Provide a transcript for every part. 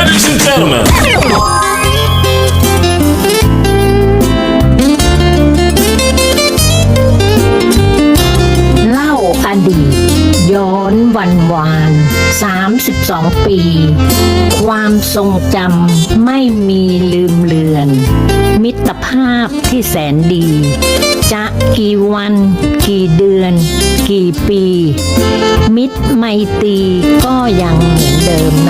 Ladies and gentlemen. เล่าอดีต ย้อนวันวาน 32 ปี ความทรงจำไม่มีลืมเลือน มิตรภาพที่แสนดี จะกี่วัน กี่เดือน กี่ปี มิตรไม่ตีก็ยังเหมือนเดิมนะ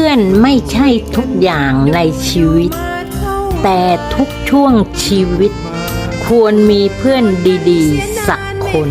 พื่อนไม่ใช่ทุกอย่างในชีวิต แต่ทุกช่วงชีวิต ควรมีเพื่อนดีๆ สักคน